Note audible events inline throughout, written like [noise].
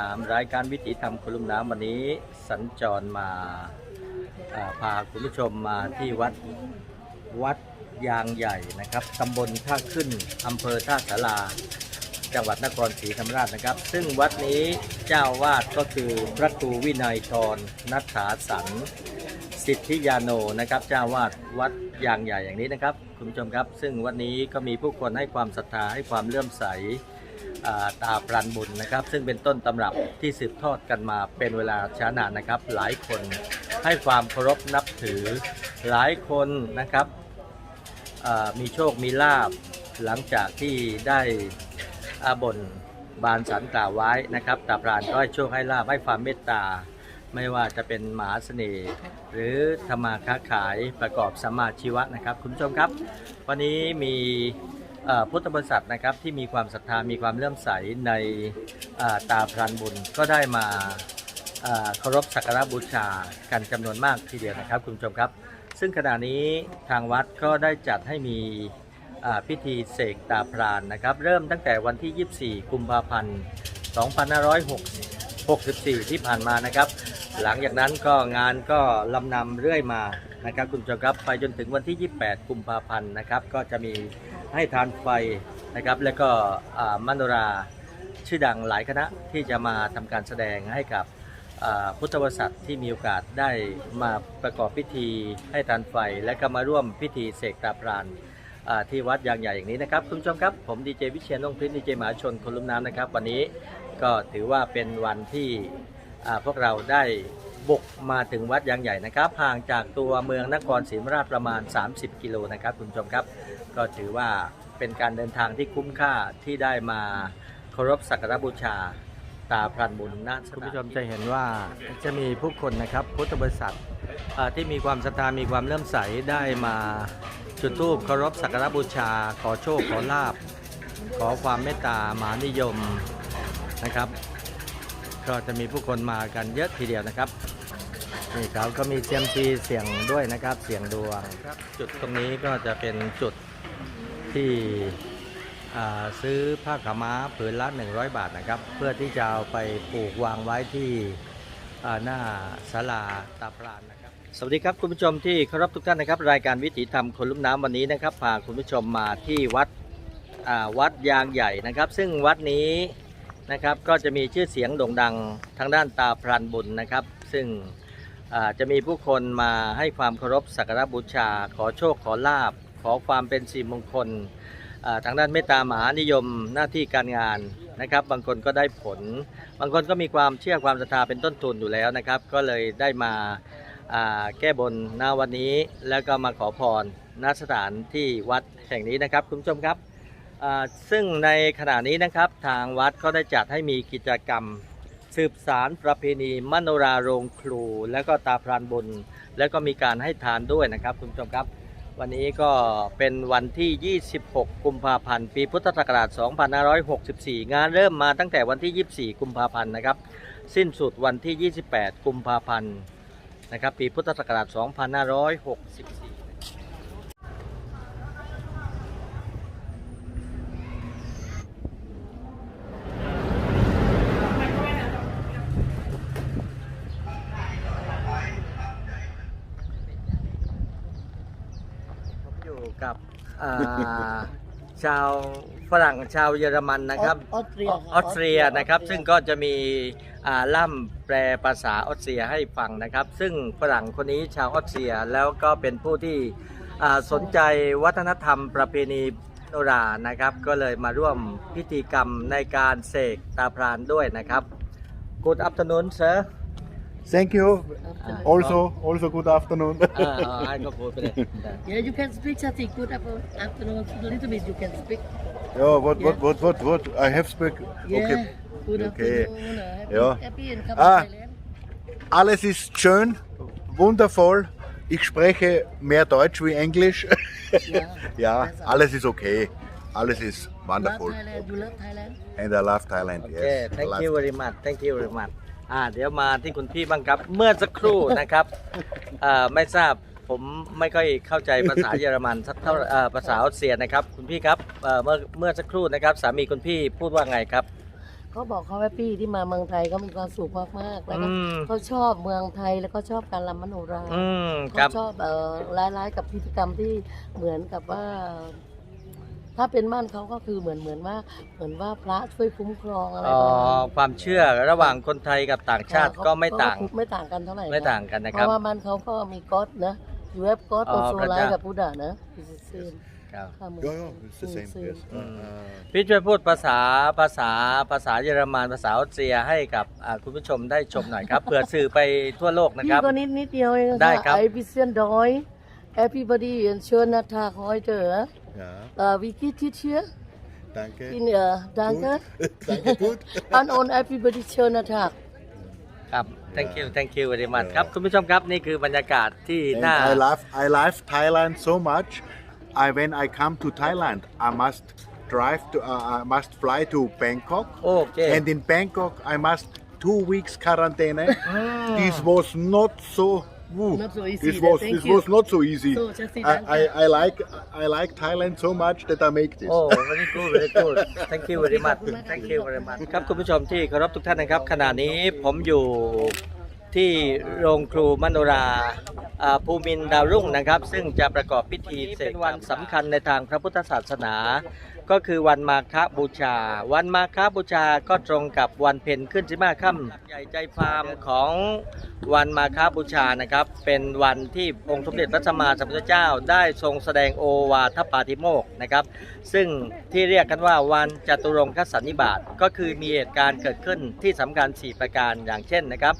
น้ำรายการวิถีธรรมคนลุ่มน้ำวันนี้สัญจรมาพาคุณผู้ชมมาที่วัดวัดยางใหญ่นะครับตำบลท่าขึ้นอำเภอท่าสาราจังหวัดนครศรีธรรมราชนะครับ ซึ่งวัดนี้เจ้าวาดก็คือพระครูวินัยทรนัทธาสันสิทธิยาโนนะครับเจ้าวาดวัดยางใหญ่อย่างนี้นะครับ คุณผู้ชมครับ ซึ่งวันนี้ก็มีผู้คนให้ความศรัทธาให้ความเลื่อมใส ตาปรันบุญนะครับ ซึ่งเป็นต้นตำรับที่สืบทอดกันมาเป็นเวลาช้านานนะครับ หลายคนให้ความเคารพนับถือ หลายคนนะครับมีโชคมีลาบหลังจากที่ได้อาบนบานสันกล่าวไว้นะครับตาปรานก็ให้โชคให้ลาบให้ความเมตตา ไม่ว่าจะเป็นหมหาเสน่ห์หรือธรรมาค้าขายประกอบสมาชีวะนะครับ คุณผู้ชมครับ วันนี้มี พุทธบริษัทนะครับที่มีความศรัทธามีความเลื่อมใสในตาพรานบุญก็ได้มาเคารพสักการะบูชากันจำนวนมากทีเดียวนะครับคุณผู้ชมครับ ซึ่งขณะนี้ทางวัดก็ได้จัดให้มีพิธีเสกตาพรานนะครับ เริ่มตั้งแต่วันที่ 24 กุมภาพันธ์ 2564 ที่ผ่านมานะครับ หลังจากนั้นก็งานก็ลำนำเรื่อยมานะครับคุณผู้ชมครับไปจนถึงวันที่ 28 กุมภาพันธ์นะครับ ก็จะมี ให้ทานไฟนะครับ แล้วก็มโนราชื่อดังหลายคณะที่จะมาทำการแสดงให้กับพุทธบริษัทที่มีโอกาสได้มาประกอบพิธีให้ทานไฟ และก็มาร่วมพิธีเสกตาพรานที่วัดยางใหญ่อย่างนี้นะครับคุณผู้ชมครับ ผมดีเจวิเชียนนงพิษดีเจหมหาชนคนลุ่มน้ำนะครับ วันนี้ก็ถือว่าเป็นวันที่พวกเราได้บุกมาถึงวัดยางใหญ่นะครับห่างจากตัวเมืองนครศรีธรรมราชประมาณ 30 กิโลนะครับคุณผู้ชมครับ ก็ถือว่าเป็นการเดินทางที่คุ้มค่าที่ได้มาเคารพสักการะบูชาตาพรันบุญณคุณผู้ชมจะเห็นว่าจะมีผู้คนนะครับพุทธบริษัทที่มีความศรัทธามีความเลื่อมใสได้มาจุดธูปเคารพสักการะบูชา ขอโชคขอลาบ ขอความเมตตามานิยมนะครับ ก็จะมีผู้คนมากันเยอะทีเดียวนะครับนี่เขาก็มีเซียมซีเสียงด้วยนะครับเสียงดวงจุดตรงนี้ก็จะเป็นจุด ที่ซื้อผ้าขม้าผืนละ 100 บาทนะครับ เพื่อที่จะเอาไปปลูกวางไว้ที่หน้าศาลาตาพรานนะครับ สวัสดีครับคุณผู้ชมที่เคารพทุกท่านนะครับ รายการวิถีธรรมคนลุ่มน้ำวันนี้นะครับพาคุณผู้ชมมาที่วัดวัดยางใหญ่นะครับ ซึ่งวัดนี้นะครับก็จะมีชื่อเสียงโด่งดังทางด้านตาพรานบุญนะครับ ซึ่งจะมีผู้คนมาให้ความเคารพสักการะบูชาขอโชคขอลาบ ขอความเป็นสิริมงคลทางด้านเมตตามหานิยมหน้าที่การงานนะครับ บางคนก็ได้ผล บางคนก็มีความเชื่อความศรัทธาเป็นต้นทุนอยู่แล้วนะครับ ก็เลยได้มาแก้บนหน้าวันนี้ แล้วก็มาขอพรณสถานที่วัดแห่งนี้นะครับคุณผู้ชมครับซึ่งในขณะนี้นะครับทางวัดก็ได้จัดให้มีกิจกรรมสืบสารประเพณีมโนราโรงครู แล้วก็ตาพรานบุญ แล้วก็มีการให้ทานด้วยนะครับคุณผู้ชมครับ วันนี้ก็เป็นวันที่ 26 กุมภาพันธ์ ปีพุทธศักราช 2564 งานเริ่มมาตั้งแต่วันที่ 24 กุมภาพันธ์นะครับ สิ้นสุดวันที่ 28 กุมภาพันธ์นะครับ ปีพุทธศักราช 2564 กับอ่าชาวฝรั่งชาวเยอรมันนะครับออสเตรียออสเตรียนะครับ ซึ่งก็จะมีอ่าล่ำแปลภาษาออสเตรียให้ฟังนะครับ ซึ่งฝรั่งคนนี้ชาวออสเตรียแล้วก็เป็นผู้ที่อ่าสนใจวัฒนธรรมประเพณีโนรานะครับ ก็เลยมาร่วมพิธีกรรมในการเสกตาพรานด้วยนะครับ Good afternoon sir Thank you. Ah. Also, also good afternoon. Uh, uh, yeah, you can speak something good about afternoon. A little bit you can speak. Yeah, what, yeah. what, what, what, what? I have speak. Yeah, okay. Good okay. afternoon. Uh, happy, ja. happy ah, alles ist schön, wundervoll. Ich spreche mehr Deutsch wie Englisch. ja, [laughs] ja also. alles ist okay. Alles ist wundervoll. Love Thailand. You love Thailand? And I love Thailand, okay, yes. Thank you very much. Thank you very much. อ่าเดี๋ยวมาที่คุณพี่บ้างครับ เมื่อสักครู่นะครับอ่าไม่ทราบผมไม่ค่อยเข้าใจภาษาเยอรมันสักเท่าเอ่อภาษาออสเตรียนะครับ คุณพี่ครับเอ่อเมื่อเมื่อสักครู่นะครับ สามีคุณพี่พูดว่าไงครับ เขาบอกเขาแฮปปี้ที่มาเมืองไทยเขามีความสุขมากๆแล้วก็อืม เขาชอบเมืองไทยแล้วก็ชอบการรำมโนราอืมคเขารับ ชอบเอ่อร้ายๆกับพิธีกรรมที่เหมือนกับว่า ถ้าเป็นบ้านเขาก็คือเหมือนเหมือนว่าเหมือนว่าพระช่วยคุ้มครองอะไรอ๋อประมาณนี้ ความเชื่อระหว่างคนไทยกับต่างชาติเขก็ไม่ต่างเขไม่ต่างกันเท่าไหร่ไม่ต่างกันนะเพครับ ราะว่าบ้านเขาก็มีก๊อตนะยูเอฟก๊อตอ๋โออโซพระไลเจ้า กับพุทธะนะคือเซมครับค่ะเหมือน Yeah, yeah, it's the same. Same. Yes. Uh, Mm. uh, พี่ช่วยพูดภาษาภาษาภาษาเยอรมันภาษาออสเตรียให้กับอ่าคุณผู้ชมได้ชมหน่อยครับเผื่อสื่อไปทั่วโลกนะคพี่รับ ก็นิดนิดเดียวเองได้ครับ ไอพิเซียนดอย everybody เชิญนาทาคอยเจอ ja, เอ่อวิกิทิเชีย danke. อินเอ่อดังกัน [laughs] danke, gut. [laughs] อัน on everybody เชิญนาทา ครับ thank you thank you very much ครับคุณผู้ชมครับนี่คือบรรยากาศที่ And น่า I love, I love Thailand so much. I, when I come to Thailand, I must drive to, uh, I must fly to Bangkok. โอเค And in Bangkok, I must two weeks quarantine. This was not so. woo. Not so easy, This then was thank this you. was not so easy. So, just say I, danke. I, I like I like Thailand so much that I make this. โอ้ very good very good thank you very much thank you very much ครับคุณผู้ชมที่เคารพทุกท่านนะครับขณะนี้ผมอยู่ ที่โรงครูมโนราภูมินดาวรุ่งนะครับ ซึ่งจะประกอบพิธีเป็นวันสำคัญในทางพระพุทธศาสนา ก็คือวันมาฆบูชา วันมาฆบูชาก็ตรงกับวันเพ็ญขึ้นสิบห้าค่ำใหญ่ใจฟาร์มของวันมาฆบูชานะครับ เป็นวันที่องค์สมเด็จพระสัมมาสัมพุทธเจ้าได้ทรงแสดงโอวาทปาติโมกนะครับ ซึ่งที่เรียกกันว่าวันจตุรงคสันนิบาตก็คือมีเหตุการณ์เกิดขึ้นที่สำคัญ 4 ประการอย่างเช่นนะครับ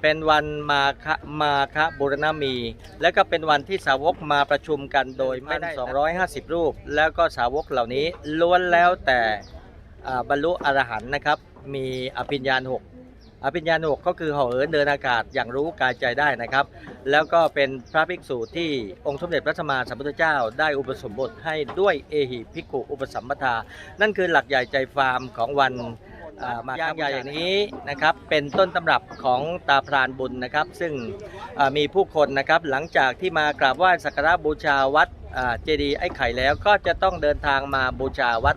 เป็นวันมาคมาคบุรณมี และก็เป็นวันที่สาวกมาประชุมกันโดยไม่ได้ 250 รูป แล้วก็สาวกเหล่านี้ล้วนแล้วแต่อ่าบรรลุอรหันต์นะครับ มีอภิญญาณหกอภิญญาณหกก็คือเหาะเหินเดินอากาศอย่างรู้กายใจได้นะครับ แล้วก็เป็นพระภิกษุที่องค์สมเด็จพระสัมมาสัมพุทธเจ้า ได้อุปสมบทให้ด้วยเอหิภิกขุอุปสัมปทา นั่นคือหลักใหญ่ใจฟาร์มของวัน อ่ามาอย่างใหญ่อย่างนี้นะครับเป็นต้นตำรับของตาพรานบุญนะครับ ซึ่งอ่ามีผู้คนนะครับหลังจากที่มากราบไหว้สักการะบูชาวัดอ่าเจดีย์ไอ้ไข่แล้วก็จะต้องเดินทางมาบูชาวัด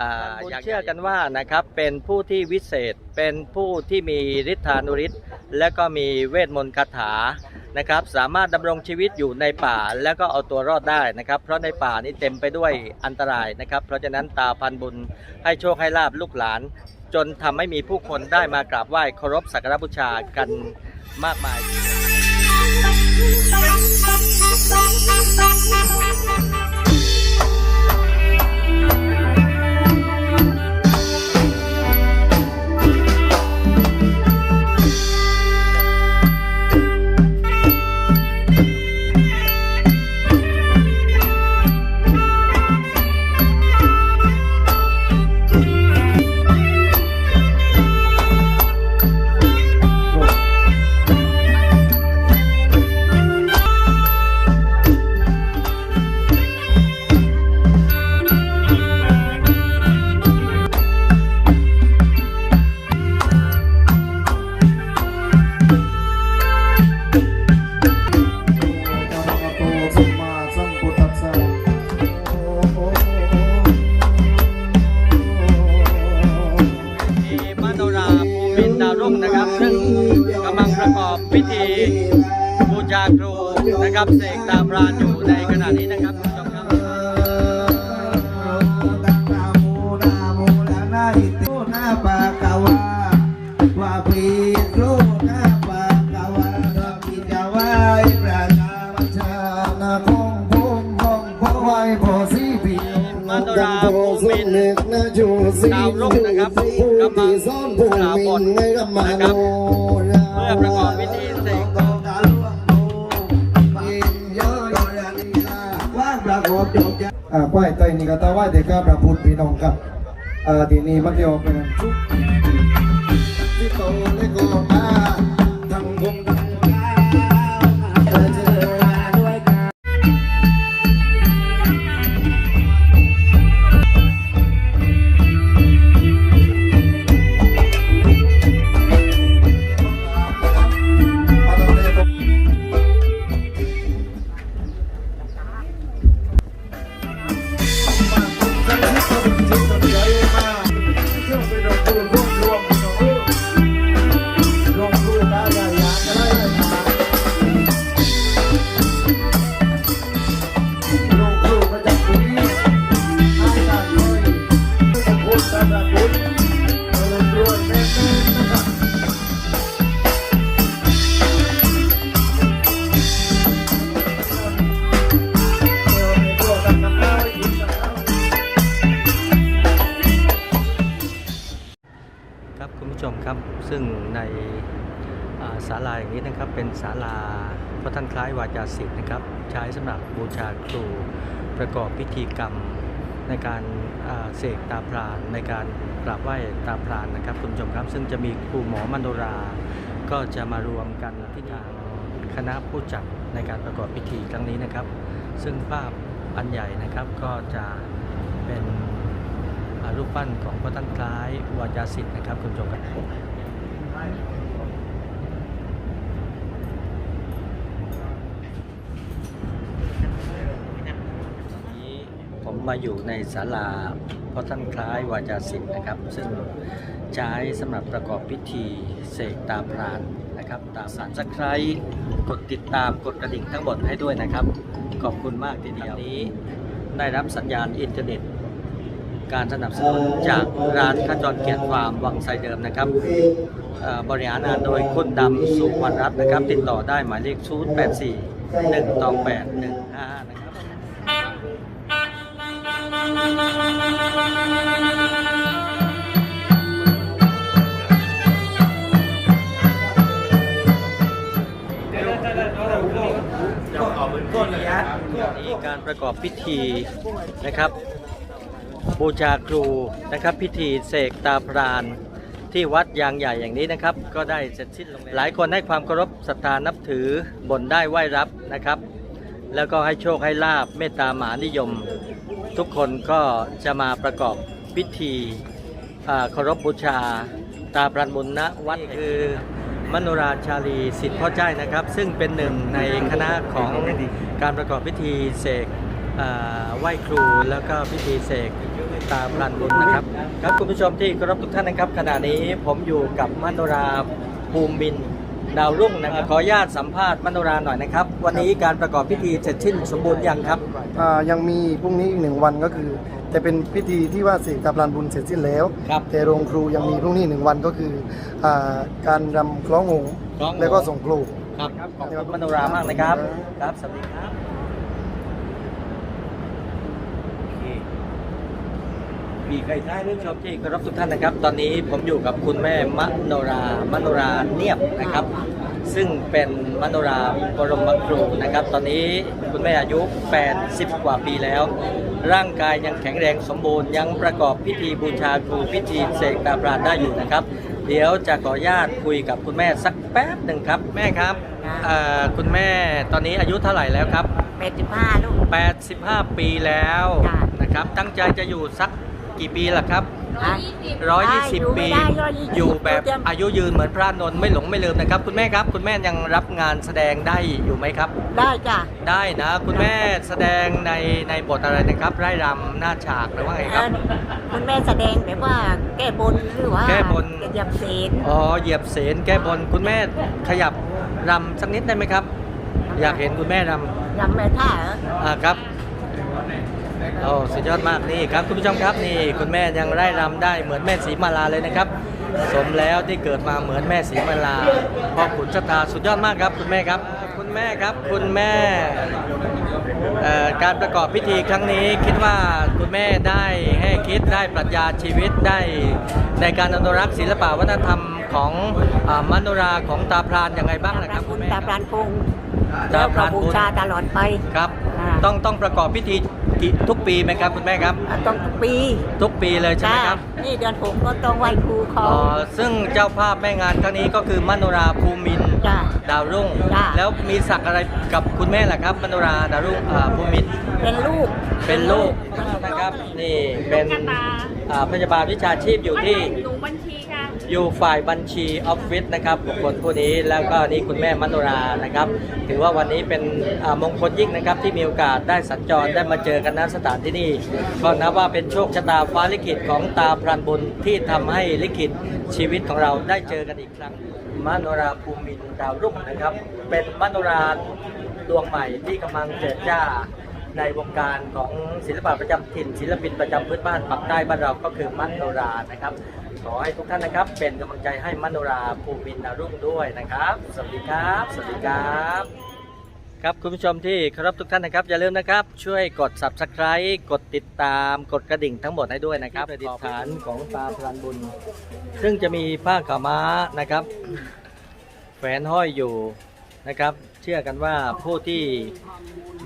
อ่าอย่างเชื่อกันว่านะครับเป็นผู้ที่วิเศษเป็นผู้ที่มีฤทธานุฤทธิ์และก็มีเวทมนต์คาถานะครับสามารถดำรงชีวิตอยู่ในป่าแล้วก็เอาตัวรอดได้นะครับ เพราะในป่านี้เต็มไปด้วยอันตรายนะครับ เพราะฉะนั้นตาพันบุญให้โชคให้ลาบลูกหลาน จนทำให้มีผู้คนได้มากราบไหว้เคารพสักการะบูชากันมากมายสั ดาวรุ่งนะครับกำลังกล่าวบทนะครับเพื่อประกอบพิธีเสกอ่าไหว้ไตรนี่ก็ตาไหว้เด็กครับพระพุทธพี่น้องครับอ่าทีนี้มันจะออกเป็น ชุก ลาอย่างนี้นะครับ เป็นศาลาพระท่านคล้ายวาจาศิษย์นะครับ ใช้สำหรับบูชาครูประกอบพิธีกรรมในการเสกตาพรานในการกราบไหว้ตาพรานนะครับคุณผู้ชมครับซึ่งจะมีครูหมอมโนรา ก็จะมารวมกันที่ทางคณะผู้จัดในการประกอบพิธีครั้งนี้นะครับ ซึ่งภาพอันใหญ่นะครับก็จะเป็นรูปปั้นของพระท่านคล้ายวาจาศิษย์นะครับคุณผู้ชมครับนี้ผ มาอยู่ในศาลาพระท่านคล้ายวาจาศิษย์นะครับ ซึ่งใช้สำหรับประกอบพิธีเสกตาพรานนะครับ ตามสารสักไครกดติดตามกดกระดิ่งทั้งหมดให้ด้วยนะครับ ขอบคุณมากทีเดียวนี้ ได้รับสัญญาณอินเทอร์เน็ต การสนับสนุนจากร้านขจรเกียรติฟาร์มวังไซเดิมนะครับบริหารงานโดยคุณดำสุวรรณรัตน์นะครับ ติดต่อได้หมายเลข 0 8 4 1 2 8 1 5นะครับ นี่การประกอบพิธีนะครับ บูชาครูนะครับ พิธีเสกตาพรานที่วัดยางใหญ่อย่างนี้นะครับ ก็ได้เสร็จสิ้นลงแล้วหลายคนให้ความเคารพศรัทธานับถือบนได้ไหว้รับนะครับ แล้วก็ให้โชคให้ลาบเมตตามหานิยม ทุกคนก็จะมาประกอบพิธีเคารพบูชา ตาพรานบุญณวัดคือมโนราชาลีสิทธิ์พ่อเจ้านะครับ ซึ่งเป็นหนึ่งในคณะของการประกอบพิธีเสกไหว้ครูแล้วก็พิธีเสกตาพรานบุญนะครับ ครับคุณผู้ชมที่เคารพทุกท่านนะครับขณะนี้ผมอยู่กับมโนราภูมิมิน ดาวรุ่งนะครับขออนุญาตสัมภาษณ์มโนราหน่อยนะครับ วันนี้การประกอบพิธีเสร็จสิ้นสมบูรณ์ยังครับ อ่ายังมีพรุ่งนี้อีกหนึ่งวันก็คือ จะเป็นพิธีที่ว่าเสกตาพรานบุญเสร็จสิ้นแล้ว ครับแต่โรงครูยังมีพรุ่งนี้หนึ่งวันก็คืออาการรำคล้องหงส์คล้องหงส์ แล้วก็ส่งครู ครับขอบคุณมโนรามากนะครับ ครับสวัสดีครับ มีใครท้ายเรื่องชมที่เคารพทุกท่านนะครับ ตอนนี้ผมอยู่กับคุณแม่มโนรามโนราเนียบนะครับ ซึ่งเป็นมโนราบรมครูนะครับ ตอนนี้คุณแม่อายุ 80 กว่าปีแล้ว ร่างกายยังแข็งแรงสมบูรณ์ยังประกอบพิธีบูชาครูพิธีเสกตาปราณได้อยู่นะครับ เดี๋ยวจะขออนุญาตคุยกับคุณแม่สักแป๊บหนึ่งครับ แม่ครับเอ่อคุณแม่ตอนนี้อายุเท่าไหร่แล้วครับแปดสิบห้าลูก 85 ปีแล้วจ้ะนะครับ ตั้งใจจะอยู่สัก กี่ปีล่ะครับฮะ120ปี ได้120อยู่แบบเตรียม อายุยืนเหมือนพระนนท์ไม่หลงไม่ลืมนะครับ คุณแม่ครับ คุณแม่ยังรับงานแสดงได้อยู่ไหมครับ ได้จ้ะได้นะ คุณแม่แสดงในในบทอะไรนะครับไร่รำหน้าฉากหรือว่าไงครับ เอ่อคุณแม่แสดงแบบว่าแก้บนหรือว่าแก้บน เหยียบเศีลอ๋อเหยียบเสนแก้บนคุณแม่ขยับรำสักนิดได้ไหมครับ อยากเห็นคุณแม่รำยำแม่ท่าเหรอ อ่าครับ โอ้สุดยอดมากนี่ครับคุณผู้ชมครับนี่คุณแม่ยังไร่รำได้เหมือนแม่ศรีมาลาเลยนะครับ สมแล้วที่เกิดมาเหมือนแม่ศรีมาลาพ่อขุนชะตาสุดยอดมากครับ คุณแม่ครับ คุณแม่ครับคุณแม่เอ่อการประกอบพิธีครั้งนี้คิดว่าคุณแม่ได้ให้คิดได้ปรัชญาชีวิตได้ในการอนุรักษ์ศิลปวัฒนธรรมของอ่ามโนราของตาพรานยังไงบ้างนะครับคุณแม่ตาคปรัราบนพงตาแล้วพก็รานบูบุญชาตลอดไปครับอ่าต้องต้องประกอบพิธี กี่ทุกปีไหมครับคุณแม่ครับอะต้องทุกปีทุกปีเลยใช่ไหมจ้าครับนี่เดือนผมก็ต้องไหว้ครูเขาอ๋อซึ่งเจ้าภาพแม่งานครั้งนี้ก็คือมโนราภูมินทร์จ้า ดาวรุ่ง จ้ะ แล้วมีศักดิ์อะไรกับคุณแม่ล่ะครับมโนราดาวรุ่งอ่าภูมินทร์เป็นลูกเป็นลูกนะครับนี่เป็นอ่าพยาบาลวิชาชีพอยู่ที่หนูบัญชีค่ะ อยู่ฝ่ายบัญชีออฟฟิศนะครับบุคคลผู้นี้แล้วก็นี่คุณแม่มโนรานะครับ ถือว่าวันนี้เป็นมงคลยิ่งนะครับที่มีโอกาสได้สัญจรได้มาเจอกันณสถานที่นี่ก็นับว่าเป็นโชคชะตาฟ้าลิขิตของตาพรานบุญที่ทำให้ลิขิตชีวิตของเราได้เจอกันอีกครั้งมโนราภูมินดาวรุ่งนะครับ เป็นมโนราดวงใหม่ที่กำลังเจิดจ้า ในวงการของศิลปะประจำถิ่น ศิลปินประจำพื้นบ้านปักใต้บ้านเราก็คือมโนรานะครับ ขอให้ทุกท่านนะครับ เป็นกำลังใจให้มโนราภูมินทร์ดาวรุ่งด้วยนะครับ สวัสดีครับ สวัสดีครับครับคุณผู้ชมที่เคารพทุกท่านนะครับ อย่าลืมนะครับ ช่วยกด subscribe กดติดตามกดกระดิ่งทั้งหมดให้ด้วยนะครับประดิษฐานของตาพรานบุญ ซึ่งจะมีผ้าขาวม้านะครับแฝนห้อยอยู่ นะครับ เชื่อกันว่าผู้ที่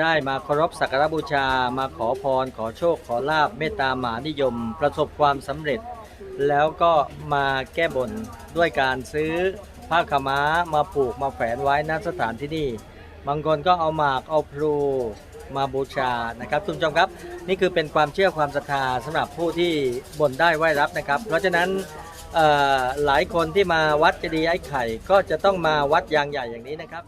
ได้มาเคารพสักการบูชา มาขอพร ขอโชค ขอลาบเมตตามหานิยม ประสบความสำเร็จ แล้วก็มาแก้บนด้วยการซื้อผ้าขม้ามาผูกมาแฝนไว้ณสถานที่นี่ บางคนก็เอาหมากเอาพลูมาบูชานะครับคุณผู้ชมครับ นี่คือเป็นความเชื่อความศรัทธาสำหรับผู้ที่บนได้ไหว้รับนะครับ เพราะฉะนั้น หลายคนที่มาวัดเจดีย์ไอ้ไข่ ก็จะต้องมาวัดยางใหญ่อย่างนี้นะครับ